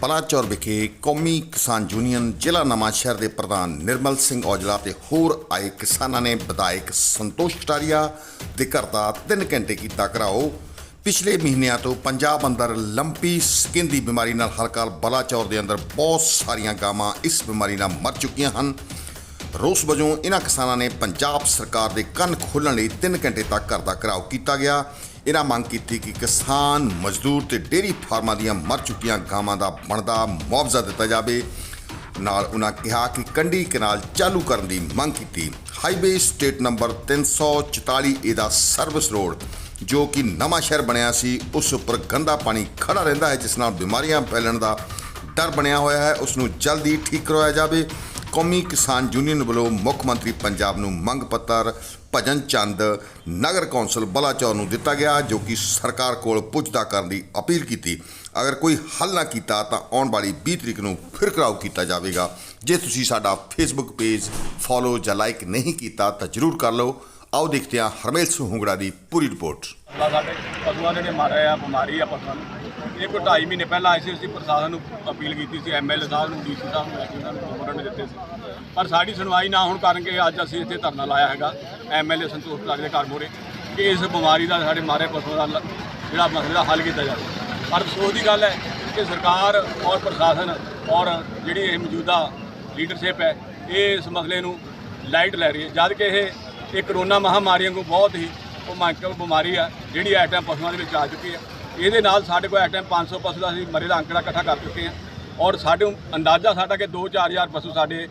ਬਲਾਚੌਰ ਵਿਖੇ ਕੌਮੀ ਕਿਸਾਨ ਯੂਨੀਅਨ ਜ਼ਿਲ੍ਹਾ ਨਵਾਂਸ਼ਹਿਰ ਦੇ ਪ੍ਰਧਾਨ ਨਿਰਮਲ ਸਿੰਘ ਔਜਲਾ ਤੇ ਹੋਰ ਆਏ ਕਿਸਾਨਾਂ ਨੇ ਵਿਧਾਇਕ ਸੰਤੋਸ਼ ਕਟਾਰੀਆ ਦੇ ਘਰ ਦਾ 3 ਘੰਟੇ ਕੀਤਾ ਘਰਾਓ। ਪਿਛਲੇ ਮਹੀਨਿਆਂ ਤੋਂ ਪੰਜਾਬ ਅੰਦਰ ਲੰਪੀ ਸਕਿਨ ਦੀ ਬਿਮਾਰੀ ਨਾਲ ਹਲਕਾ ਬਲਾਚੌਰ ਦੇ ਅੰਦਰ ਬਹੁਤ ਸਾਰੀਆਂ ਗਾਵਾਂ ਇਸ ਬਿਮਾਰੀ ਨਾਲ ਮਰ ਚੁੱਕੀਆਂ ਹਨ। ਰੋਸ ਵਜੋਂ ਇਹਨਾਂ ਕਿਸਾਨਾਂ ਨੇ ਪੰਜਾਬ ਸਰਕਾਰ ਦੇ ਕੰਨ ਖੋਲ੍ਹਣ ਲਈ 3 ਘੰਟੇ ਤੱਕ ਘਰ ਦਾ ਘਰਾਓ ਕੀਤਾ ਗਿਆ। ਇਹਨਾਂ ਮੰਗ ਕੀਤੀ ਕਿ ਕਿਸਾਨ, ਮਜ਼ਦੂਰ ਤੇ ਡੇਅਰੀ ਫਾਰਮਾਂ ਦੀਆਂ ਮਰ ਚੁੱਕੀਆਂ ਗਾਵਾਂ ਦਾ ਬਣਦਾ ਮੁਆਵਜ਼ਾ ਦਿੱਤਾ ਜਾਵੇ। ਨਾਲ ਉਹਨਾਂ ਕਿਹਾ ਕਿ ਕੰਢੀ ਕਨਾਲ ਚਾਲੂ ਕਰਨ ਦੀ ਮੰਗ ਕੀਤੀ। ਹਾਈਵੇ ਸਟੇਟ ਨੰਬਰ 344 ਏ ਦਾ ਸਰਵਿਸ ਰੋਡ, ਜੋ ਕਿ ਨਵਾਂ ਸ਼ਹਿਰ ਬਣਿਆ ਸੀ, ਉਸ ਉੱਪਰ ਗੰਦਾ ਪਾਣੀ ਖੜਾ ਰਹਿੰਦਾ ਹੈ, ਜਿਸ ਨਾਲ ਬਿਮਾਰੀਆਂ ਫੈਲਣ ਦਾ ਡਰ ਬਣਿਆ ਹੋਇਆ ਹੈ। ਉਸ ਨੂੰ ਜਲਦੀ ਠੀਕ ਕਰਵਾਇਆ ਜਾਵੇ। ਕੌਮੀ ਕਿਸਾਨ ਯੂਨੀਅਨ ਵੱਲੋਂ ਮੁੱਖ ਮੰਤਰੀ ਪੰਜਾਬ ਨੂੰ ਮੰਗ ਪੱਤਰ ਭਜਨ ਚੰਦ ਨਗਰ ਕੌਂਸਲ ਬਲਾਚੌਰ ਨੂੰ ਦਿੱਤਾ ਗਿਆ, ਜੋ ਕਿ ਸਰਕਾਰ ਕੋਲ ਪੁੱਛਦਾ ਕਰਨ ਦੀ ਅਪੀਲ ਕੀਤੀ। ਅਗਰ ਕੋਈ ਹੱਲ ਨਾ ਕੀਤਾ ਤਾਂ ਆਉਣ ਵਾਲੀ 20 ਤਰੀਕ ਨੂੰ ਫਿਰ ਘਰਾਓ ਕੀਤਾ ਜਾਵੇਗਾ। ਜੇ ਤੁਸੀਂ ਸਾਡਾ ਫੇਸਬੁੱਕ ਪੇਜ ਫੋਲੋ ਜਾਂ ਲਾਈਕ ਨਹੀਂ ਕੀਤਾ ਤਾਂ ਜਰੂਰ ਕਰ ਲਓ। ਆਓ ਦੇਖਦੇ ਹਾਂ ਹਰਮੇਲ ਸਿੰਘ ਹੁੰਗੜਾ ਦੀ ਪੂਰੀ ਰਿਪੋਰਟ। ਸਾਡੇ ਪਸ਼ੂਆਂ ਦੇ ਜਿਹੜੇ ਬਿਮਾਰੀ ਆ ਪਸ਼ੂਆਂ ਇਹ ਕੋਈ 2.5 ਮਹੀਨੇ ਪਹਿਲਾਂ ਆਈਸੀਐਸਸੀ ਪ੍ਰਸ਼ਾਸਨ ਨੂੰ ਅਪੀਲ ਕੀਤੀ ਸੀ ਐਮਐਲਏ ਸਾਹਿਬ ਨੂੰ ਡੀਸੀ ਸਾਹਿਬ ਨੂੰ ਐਸਪੀ ਸਾਹਿਬ ਨੂੰ ਉਹਨਾਂ ਨੇ ਦਿੱਤੇ ਸੀ। ਪਰ ਸਾਡੀ ਸੁਣਵਾਈ ਨਾ ਹੋਣ ਕਾਰਨ ਕਿ ਅੱਜ ਅਸੀਂ ਇੱਥੇ ਧਰਨਾ ਲਾਇਆ ਹੈਗਾ ਐਮਐਲਏ ਸੰਤੋਸ਼ ਕੁਮਾਰ ਦੇ ਘਰ ਮੂਹਰੇ ਕਿ ਇਸ ਬਿਮਾਰੀ ਦਾ ਸਾਡੇ ਮਾਰੇ ਪਸ਼ੂਆਂ ਦਾ ਜਿਹੜਾ ਮਸਲੇ ਦਾ ਹੱਲ ਕੀਤਾ ਜਾਵੇ। ਪਰ ਅਫਸੋਸ ਦੀ ਗੱਲ ਹੈ ਕਿ ਸਰਕਾਰ ਔਰ ਪ੍ਰਸ਼ਾਸਨ ਔਰ ਜਿਹੜੀ ਇਹ ਮੌਜੂਦਾ ਲੀਡਰਸ਼ਿਪ ਹੈ, ਇਹ ਇਸ ਮਸਲੇ ਨੂੰ ਲਾਈਟ ਲੈ ਰਹੀ ਹੈ। ਜਦ ਕਿ ਇਹ ਇਹ ਕਰੋਨਾ ਮਹਾਮਾਰੀ ਵਾਂਗੂ ਬਹੁਤ ਹੀ ਉਹ ਭਿਆਨਕ ਬਿਮਾਰੀ ਆ, ਜਿਹੜੀ ਇਸ ਪਸ਼ੂਆਂ ਦੇ ਵਿੱਚ ਆ ਚੁੱਕੀ ਹੈ। ਇਹਦੇ ਨਾਲ ਸਾਡੇ ਕੋਲ ਇਸ ਟਾਈਮ 500 ਪਸ਼ੂ ਦਾ ਅਸੀਂ ਮਰੇ ਦਾ ਅੰਕੜਾ ਇਕੱਠਾ ਕਰ ਚੁੱਕੇ ਹਾਂ। ਔਰ ਸਾਡੇ ਅੰਦਾਜ਼ਾ ਸਾਡਾ ਕਿ 2-4000 ਪਸ਼ੂ ਸਾਡੇ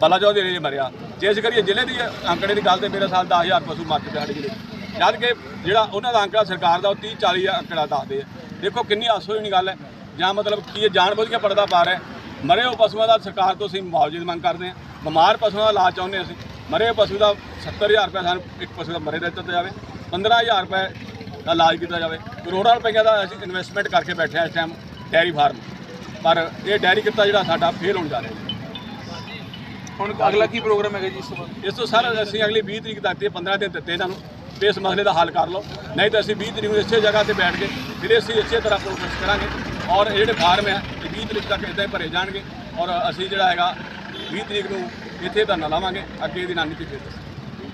ਬਲਾਚੌਰ ਦੇ ਏਰੀਏ ਮਰਿਆ। ਜੇ ਅਸੀਂ ਕਰੀਏ ਜ਼ਿਲ੍ਹੇ ਦੀ ਅੰਕੜੇ ਦੀ ਗੱਲ ਤੇ ਮੇਰੇ ਸਾਲ 10000 ਪਸ਼ੂ ਮਰ ਚੁੱਕੇ ਸਾਡੇ ਜ਼ਿਲ੍ਹੇ ਜਦ ਕਿ ਜਿਹੜਾ ਉਹਨਾਂ ਦਾ ਅੰਕੜਾ ਸਰਕਾਰ ਦਾ ਉਹ 30-40 ਅੰਕੜਾ ਦੱਸਦੇ ਆ। ਦੇਖੋ ਕਿੰਨੀ ਹਾਸੋ ਗੱਲ ਹੈ। ਜਾਂ ਮਤਲਬ ਕੀ ਇਹ ਜਾਣਬੁੱਝ ਕੇ ਪਰਦਾ ਪਾ ਰਿਹਾ ਹੈ। ਮਰੇ ਹੋਏ ਪਸ਼ੂਆਂ ਦਾ ਸਰਕਾਰ ਤੋਂ ਅਸੀਂ ਮੁਆਵਜ਼ੇ ਦੀ ਮੰਗ ਕਰਦੇ ਹਾਂ। ਬਿਮਾਰ ਪਸ਼ੂਆਂ ਦਾ ਇਲਾਜ ਚਾਹੁੰਦੇ ਹਾਂ ਅਸੀਂ। ਮਰੇ ਹੋਏ ਪਸ਼ੂ ਦਾ 70000 ਰੁਪਏ ਸਾਨੂੰ ਇੱਕ ਪਸ਼ੂ ਦਾ ਮਰੇ ਦਾ ਦਿੱਤਾ ਜਾਵੇ। 15000 ਰੁਪਏ ਦਾ ਇਲਾਜ ਕੀਤਾ ਜਾਵੇ। ਕਰੋੜਾਂ ਰੁਪਈਆ ਦਾ ਅਸੀਂ ਇਨਵੈਸਟਮੈਂਟ ਕਰਕੇ ਬੈਠੇ ਹਾਂ ਇਸ ਟਾਈਮ ਡੈਰੀ ਫਾਰਮ ਪਰ ਇਹ ਡੈਰੀ ਕਿੱਤਾ ਜਿਹੜਾ ਸਾਡਾ ਫੇਲ ਹੋਣ ਜਾ ਰਿਹਾ ਹੈ ਹੁਣ ਅਗਲਾ ਕੀ ਪ੍ਰੋਗਰਾਮ ਹੈਗਾ ਜੀ ਇਸ ਤੋਂ ਇਸ ਤੋਂ ਸਰ ਅਸੀਂ ਅਗਲੀ 20 ਤਰੀਕ ਤੱਕ ਤੇ 15 ਦਿਨ ਦਿੱਤੇ ਇਹਨਾਂ ਨੂੰ ਤੇ ਇਸ ਮਸਲੇ ਦਾ ਹੱਲ ਕਰ ਲਓ। ਨਹੀਂ ਤਾਂ ਅਸੀਂ 20 ਤਰੀਕ ਨੂੰ ਇਸੇ ਜਗ੍ਹਾ ਤੇ ਬੈਠ ਕੇ ਫਿਰ ਅਸੀਂ ਇਸੇ ਤਰ੍ਹਾਂ ਪ੍ਰੋਸੈਸ ਕਰਾਂਗੇ। ਔਰ ਇਹ ਜਿਹੜੇ ਫਾਰਮ ਹੈ ਇਹ 20 ਤਰੀਕ ਤੱਕ ਇਦਾਂ ਹੀ ਭਰੇ ਜਾਣਗੇ। ਔਰ ਅਸੀਂ ਜਿਹੜਾ ਹੈਗਾ 20 ਤਰੀਕ ਨੂੰ ਇੱਥੇ ਧਰਨਾ ਲਾਵਾਂਗੇ। ਅੱਗੇ ਦੀ ਨਾਨੀ ਤੇ ਫਿਰ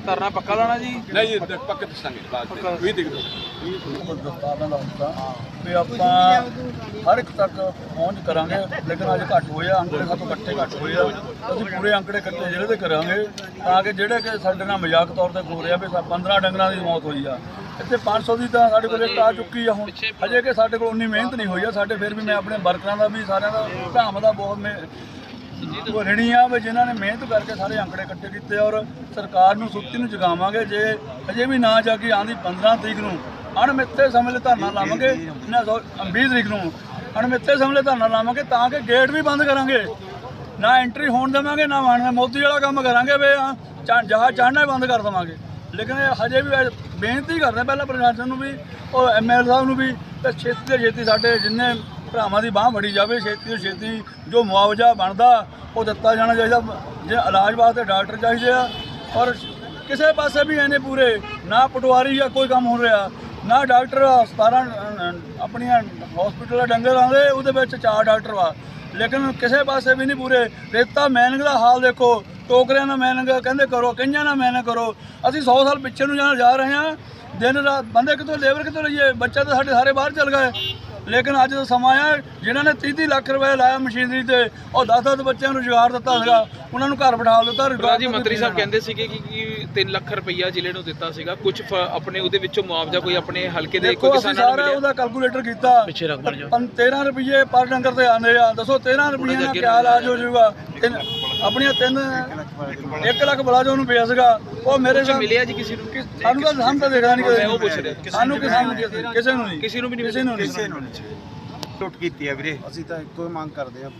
ਧਰਨਾ ਪੱਕਾ ਲਾਣਾ ਜੀ? ਨਹੀਂ ਜੀ ਦ- ਪੱਕੇ ਦੱਸਾਂਗੇ ਬਾਅਦ ਚ। 20 ਤਰੀਕ ਨੂੰ ਦਸਤਾਰਾਂ ਦਾ ਹੁੰਦਾ ਵੀ ਆਪਾਂ ਹਰ ਇੱਕ ਤੱਕ ਪਹੁੰਚ ਕਰਾਂਗੇ ਲੇਕਿਨ ਅੱਜ ਘੱਟ ਹੋਏ ਆ ਅੰਕੜੇ ਸਾਤੋਂ ਇਕੱਠੇ ਘੱਟ ਹੋਏ ਆ। ਅਸੀਂ ਪੂਰੇ ਅੰਕੜੇ ਇਕੱਠੇ ਜਿਹੜੇ ਤੇ ਕਰਾਂਗੇ ਤਾਂ ਕਿ ਜਿਹੜੇ ਕਿ ਸਾਡੇ ਨਾਲ ਮਜ਼ਾਕ ਤੌਰ ਤੇ ਹੋ ਰਿਹਾ ਵੀ ਸਾ- 15 ਡੰਗਰਾਂ ਦੀ ਮੌਤ ਹੋਈ ਆ। ਇੱਥੇ 500 ਦੀ ਤਾਂ ਸਾਡੇ ਕੋਲ ਆ ਚੁੱਕੀ ਆ ਹੁਣ। ਅਜੇ ਕਿ ਸਾਡੇ ਕੋਲ ਉਨੀ ਮਿਹਨਤ ਨਹੀਂ ਹੋਈ ਆ ਸਾਡੇ ਫਿਰ ਵੀ ਮੈਂ ਆਪਣੇ ਵਰਕਰਾਂ ਦਾ ਵੀ ਸਾਰਿਆਂ ਦਾ ਧਾਮ ਦਾ ਬਹੁਤ ਮੈਂ ਉਹ ਆ ਵੀ ਜਿਨ੍ਹਾਂ ਨੇ ਮਿਹਨਤ ਕਰਕੇ ਸਾਰੇ ਅੰਕੜੇ ਇਕੱਠੇ ਕੀਤੇ ਔਰ ਸਰਕਾਰ ਨੂੰ ਸੁੱਤੀ ਨੂੰ ਜਗਾਵਾਂਗੇ, ਜੇ ਅਜੇ ਵੀ ਨਾ ਜਾ ਕੇ ਆਂਦੀ 15 ਤਰੀਕ ਨੂੰ, ਅਣਮਿੱਥੇ ਸਮੇਂ ਲਈ ਧਰਨਾ ਲਾਵਾਂਗੇ, ਨਾ ਸੌ- 20 ਤਰੀਕ ਨੂੰ, ਅਣਮਿੱਥੇ ਸਮੇਂ ਲਈ ਧਰਨਾ ਲਾਵਾਂਗੇ ਤਾਂ ਕਿ ਗੇਟ ਵੀ ਬੰਦ ਕਰਾਂਗੇ। ਨਾ ਐਂਟਰੀ ਹੋਣ ਦੇਵਾਂਗੇ, ਨਾ ਵਾਣ ਮੋਦੀ ਵਾਲਾ ਕੰਮ ਕਰਾਂਗੇ ਵੇ ਆ ਚਾ- ਜਹਾਜ਼ ਚੜ੍ਹਨਾ ਬੰਦ ਕਰ ਦੇਵਾਂਗੇ। ਲੇਕਿਨ ਇਹ ਹਜੇ ਵੀ ਬੇਨਤੀ ਕਰਦੇ ਪਹਿਲਾਂ ਪ੍ਰਸ਼ਾਸਨ ਨੂੰ ਵੀ, ਉਹ ਐਮਐਲ ਸਾਹਿਬ ਨੂੰ ਵੀ, ਤੇ ਛੇਤੀ ਦੇ ਛੇਤੀ ਸਾਡੇ ਜਿੰਨੇ ਭਰਾਵਾਂ ਦੀ ਬਾਹ ਫੜੀ ਜਾਵੇ ਛੇਤੀ ਤੋਂ ਛੇਤੀ ਜੋ ਮੁਆਵਜ਼ਾ ਬਣਦਾ ਉਹ ਦਿੱਤਾ ਜਾਣਾ ਚਾਹੀਦਾ। ਜੇ ਇਲਾਜ ਵਾਸਤੇ ਡਾਕਟਰ ਚਾਹੀਦੇ ਆ ਔਰ ਕਿਸੇ ਪਾਸੇ ਵੀ ਇਹਨੇ ਪੂਰੇ ਨਾ ਪਟਵਾਰੀ ਜਾਂ ਕੋਈ ਕੰਮ ਹੋ ਰਿਹਾ ਨਾ ਡਾਕਟਰ 17 ਅ, ਆਪਣੀਆਂ ਹਸਪੀਟਲ ਡੰਗਰ ਆਉਂਦੇ ਉਹਦੇ ਵਿੱਚ ਚਾਰ ਡਾਕਟਰ ਵਾ। ਲੇਕਿਨ ਕਿਸੇ ਪਾਸੇ ਵੀ ਨਹੀਂ ਪੂਰੇ। ਰੇਤਾ ਮੈਨਿੰਗ ਦਾ ਹਾਲ ਦੇਖੋ ਟੋਕਰਿਆਂ ਨਾਲ ਮੈਨਿੰਗ ਕਹਿੰਦੇ ਕਰੋ ਕਈਆਂ ਨਾਲ ਮੈਨਿੰਗ ਕਰੋ। ਅਸੀਂ 100 ਸਾਲ ਪਿੱਛੇ ਨੂੰ ਜਾਣ ਜਾ ਰਹੇ ਹਾਂ। ਦਿਨ ਰਾਤ ਬੰਦੇ ਕਿਤੋਂ ਲੇਬਰ ਕਿਤੋਂ ਲਈਏ? ਬੱਚਾ ਤਾਂ ਸਾਡੇ ਸਾਰੇ ਬਾਹਰ ਚਲ ਗਏ। ਲੇਕਿਨ ਅੱਜ ਦਾ ਸਮਾਂ ਆ ਜਿਨ੍ਹਾਂ ਨੇ 30 ਲੱਖ ਰੁਪਏ ਲਾਇਆ ਮਸ਼ੀਨਰੀ ਤੇ ਉਹ 10-10 ਬੱਚਿਆਂ ਨੂੰ ਰੁਜ਼ਗਾਰ ਦਿੱਤਾ ਸੀਗਾ। ਉਹਨਾਂ ਨੂੰ ਘਰ ਬਿਠਾ ਦਿੱਤਾ ਰੁਜ਼ਗਾਰ ਜੀ ਮੰਤਰੀ ਸਾਹਿਬ ਕਹਿੰਦੇ ਸੀਗੇ ਕਿ ਕਿ 3 ਲੱਖ ਰੁਪਈਆ ਜ਼ਿਲ੍ਹੇ ਨੂੰ ਦਿੱਤਾ ਸੀਗਾ। ਕੁਝ ਆਪਣੇ ਉਹਦੇ ਵਿੱਚੋਂ ਮੁਆਵਜ਼ਾ ਕੋਈ ਆਪਣੇ ਹਲਕੇ ਦੇ ਕੋਈ ਕਿਸਾਨਾਂ ਨੂੰ ਮਿਲਿਆ? ਉਹਦਾ ਕੈਲਕੂਲੇਟਰ ਕੀਤਾ। ਪਿੱਛੇ ਰੱਖ 13 ਰੁਪਏ ਪਰ ਡੰਗਰ ਤੇ ਆਉਂਦੇ ਆ। ਦੱਸੋ 13 ਰੁਪਏ ਨਾਲ ਕਿਆ ਇਲਾਜ ਹੋ ਜਾਊਗਾ? ਆਪਣੀਆਂ ਤਿੰਨ 1 ਲੱਖ ਬਲਾਜੋ ਨੂੰ ਪਿਆ ਸੀਗਾ ਉਹ ਮੇਰੇ ਸਾਹ ਮਿਲਿਆ ਜੀ ਕਿਸੇ ਨੂੰ? ਸਾਨੂੰ ਤਾਂ ਸਾਨੂੰ ਤਾਂ ਦੇਖਦਾ ਨਹੀਂ ਮੈਂ ਉਹ ਪੁੱਛ ਰਿਹਾ। ਸਾਨੂੰ ਕਿਸੇ ਨੂੰ ਕਿਸੇ ਨੂੰ ਨਹੀਂ। ਕਿਸੇ ਨੂੰ ਵੀ ਨਹੀਂ। ਕਿਸੇ ਨੂੰ ਨਹੀਂ ਟੁੱਟ ਕੀਤੀ ਹੈ ਵੀਰੇ। ਅਸੀਂ ਤਾਂ ਇੱਕੋ ਹੀ ਮੰਗ ਕਰਦੇ ਹਾਂ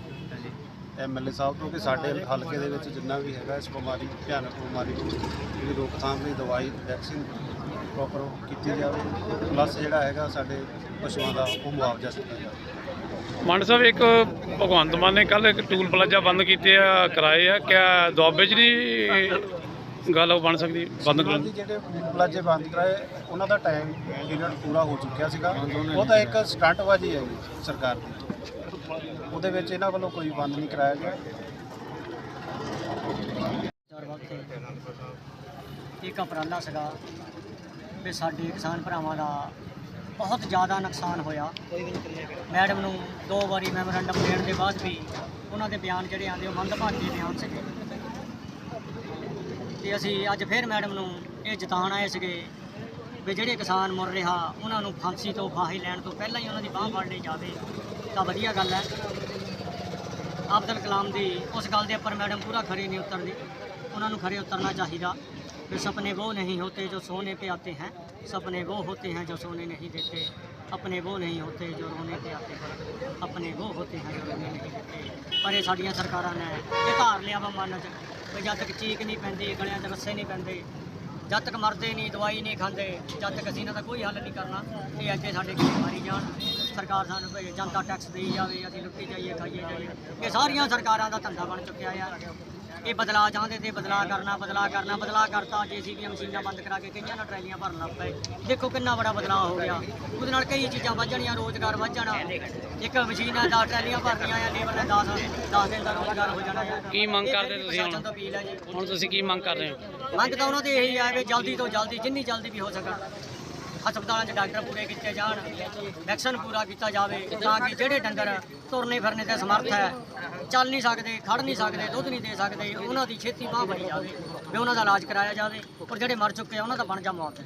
ਐਮਐਲਏ ਸਾਹਿਬ ਤੋਂ ਕਿ ਸਾਡੇ ਹਲਕੇ ਦੇ ਵਿੱਚ ਜਿੰਨਾ ਵੀ ਹੈਗਾ ਇਸ ਬਿਮਾਰੀ ਭਿਆਨਕ ਬਿਮਾਰੀ ਨੂੰ ਜਿਹੜੀ ਰੋਕਥਾਮ ਲਈ ਦਵਾਈ ਵੈਕਸੀਨ ਪ੍ਰੋਪਰ ਕੀਤੀ ਜਾਵੇ। ਪਲੱਸ ਜਿਹੜਾ ਹੈਗਾ ਸਾਡੇ ਪਸ਼ੂਆਂ ਦਾ ਉਹ ਮੁਆਵਜ਼ਾ ਦਿੱਤਾ ਜਾਵੇ। ਮੰਡ ਸਾਹਿਬ ਇੱਕ ਭਗਵੰਤ ਮਾਨ ਨੇ ਕੱਲ ਇੱਕ ਟੂਲ ਪਲਾਜ਼ਾ ਬੰਦ ਕੀਤੇ ਆ ਕਿਰਾਏ ਆ। ਕਿਆ ਦੁਆਬੇ 'ਚ ਨਹੀਂ ਗੱਲ ਉਹ ਬਣ ਸਕਦੀ? ਬੰਦ ਕਰਨ ਦੀ। ਜਿਹੜੇ ਪਲਾਜੇ ਬੰਦ ਕਰਾਏ ਉਹਨਾਂ ਦਾ ਟਾਈਮ ਪੀਰੀਅਡ ਪੂਰਾ ਹੋ ਚੁੱਕਿਆ ਸੀਗਾ। ਉਹ ਤਾਂ ਇੱਕ ਸਟੰਟਬਾਜ਼ੀ ਹੈ ਜੀ ਸਰਕਾਰ ਦੀ। ਉਹਦੇ ਵਿੱਚ ਇਹਨਾਂ ਵੱਲੋਂ ਕੋਈ ਬੰਦ ਨਹੀਂ ਕਰਾਇਆ ਗਿਆ। ਇੱਕ ਉਪਰਾਲਾ ਸੀਗਾ ਵੀ ਸਾਡੇ ਕਿਸਾਨ ਭਰਾਵਾਂ ਦਾ ਬਹੁਤ ਜ਼ਿਆਦਾ ਨੁਕਸਾਨ ਹੋਇਆ। ਮੈਡਮ ਨੂੰ ਦੋ ਵਾਰੀ ਮੈਮੋਰੰਡਮ ਦੇਣ ਦੇ ਬਾਅਦ ਵੀ ਉਹਨਾਂ ਦੇ ਬਿਆਨ ਜਿਹੜੇ ਆਉਂਦੇ ਉਹ ਮੰਦਭਾਗੇ ਬਿਆਨ ਸੀਗੇ। ਤੇ ਅਸੀਂ ਅੱਜ ਫਿਰ ਮੈਡਮ ਨੂੰ ਇਹ ਜਤਾਉਣ ਆਏ ਸੀਗੇ ਵੀ ਜਿਹੜੇ ਕਿਸਾਨ ਮਰ ਰਿਹਾ ਉਹਨਾਂ ਨੂੰ ਫਾਂਸੀ ਤੋਂ ਫਾਹੀ ਲੈਣ ਤੋਂ ਪਹਿਲਾਂ ਹੀ ਉਹਨਾਂ ਦੀ ਬਾਹ ਫੜ ਲਈ ਜਾਵੇ ਤਾਂ ਵਧੀਆ ਗੱਲ ਹੈ। ਅਬਦੁਲ ਕਲਾਮ ਦੀ ਉਸ ਗੱਲ ਦੇ ਉੱਪਰ ਮੈਡਮ ਪੂਰਾ ਖਰੇ ਨਹੀਂ ਉਤਰਦੀ ਉਹਨਾਂ ਨੂੰ ਖਰੇ ਉਤਰਨਾ ਚਾਹੀਦਾ। कि सपने वो नहीं होते जो सोने पे आते हैं सपने वो होते हैं जो सोने नहीं देते अपने वो नहीं होते जो रोने पे आते हैं अपने वो होते हैं जो रोने नहीं देते ਪਰ ਇਹ ਸਾਡੀਆਂ ਸਰਕਾਰਾਂ ਨੇ ਇਹ ਧਾਰ ਲਿਆ ਵਾ ਮਨ 'ਚ ਵੀ ਜਦ ਤੱਕ ਚੀਕ ਨਹੀਂ ਪੈਂਦੀ ਗਲਿਆਂ 'ਚ ਰੱਸੇ ਨਹੀਂ ਪੈਂਦੇ ਜਦ ਤੱਕ ਮਰਦੇ ਨਹੀਂ ਦਵਾਈ ਨਹੀਂ ਖਾਂਦੇ ਜਦ ਤੱਕ ਅਸੀਂ ਇਹਨਾਂ ਦਾ ਕੋਈ ਹੱਲ ਨਹੀਂ ਕਰਨਾ ਇਹ ਅੱਗੇ ਸਾਡੇ ਕਿਵੇਂ ਮਾਰੀ ਜਾਣ ਸਰਕਾਰ ਸਾਨੂੰ ਭਈ ਜਨਤਾ ਟੈਕਸ ਦੇਈ ਜਾਵੇ ਅਸੀਂ ਲੁੱਟੀ ਜਾਈਏ ਖਾਈਏ ਜਾਈਏ ਇਹ ਸਾਰੀਆਂ ਸਰਕਾਰਾਂ ਦਾ ਧੰਦਾ ਬਣ ਚੁੱਕਿਆ ਆ ਇਹ ਬਦਲਾਅ ਚਾਹੁੰਦੇ ਤੇ ਬਦਲਾਅ ਕਰਨਾ ਬਦਲਾਅ ਕਰਨਾ ਬਦਲਾਅ ਕਰਤਾ ਜੀਸੀਬੀਆਂ ਮਸ਼ੀਨਾਂ ਬੰਦ ਕਰਾ ਕੇ ਕਈਆਂ ਨਾਲ ਟਰੈਲੀਆਂ ਭਰਨ ਲੱਗ ਪਏ। ਦੇਖੋ ਕਿੰਨਾ ਬੜਾ ਬਦਲਾਅ ਹੋ ਗਿਆ। ਉਹਦੇ ਨਾਲ ਕਈ ਚੀਜ਼ਾਂ ਵੱਧ ਜਾਣੀਆਂ ਰੋਜ਼ਗਾਰ ਵੱਧ ਜਾਣਾ। ਇੱਕ ਮਸ਼ੀਨਾਂ ਦਾ ਟਰੈਲੀਆਂ ਭਰਨੀਆਂ ਆ ਲੇਬਰ ਨੇ 10 10 ਦਿਨ ਦਾ ਰੋਜ਼ਗਾਰ ਹੋ ਜਾਣਾ ਆ। ਕੀ ਮੰਗ ਕਰਦੇ ਤੁਸੀਂ ਹੁਣ? ਜੀ। ਤੁਸੀਂ ਕੀ ਮੰਗ ਕਰ ਰਹੇ ਹੋ? ਮੰਗ ਤਾਂ ਉਹਨਾਂ ਦੀ ਇਹੀ ਹੈ ਵੀ ਜਲਦੀ ਤੋਂ ਜਲਦੀ ਜਿੰਨੀ ਜਲਦੀ ਵੀ ਹੋ ਸਕਣ। ਹਸਪਤਾਲਾਂ 'ਚ ਡਾਕਟਰ ਪੂਰੇ ਕੀਤੇ ਜਾਣ, ਵੈਕਸੀਨ ਪੂਰਾ ਕੀਤਾ ਜਾਵੇ ਤਾਂ ਕਿ ਜਿਹੜੇ ਡੰਗਰ ਤੁਰਨੇ ਫਿਰਨੇ ਤੇ ਸਮਰਥ ਹੈ, ਚੱਲ ਨਹੀਂ ਸਕਦੇ, ਖੜ ਨਹੀਂ ਸਕਦੇ, ਦੁੱਧ ਨਹੀਂ ਦੇ ਸਕਦੇ, ਉਹਨਾਂ ਦੀ ਛੇਤੀ ਬਾਂਹ ਬਣੀ ਜਾਵੇ, ਵੀ ਉਹਨਾਂ ਦਾ ਇਲਾਜ ਕਰਾਇਆ ਜਾਵੇ ਔਰ ਜਿਹੜੇ ਮਰ ਚੁੱਕੇ ਆ ਉਹਨਾਂ ਦਾ ਬਣ ਜਾ ਮੌਤ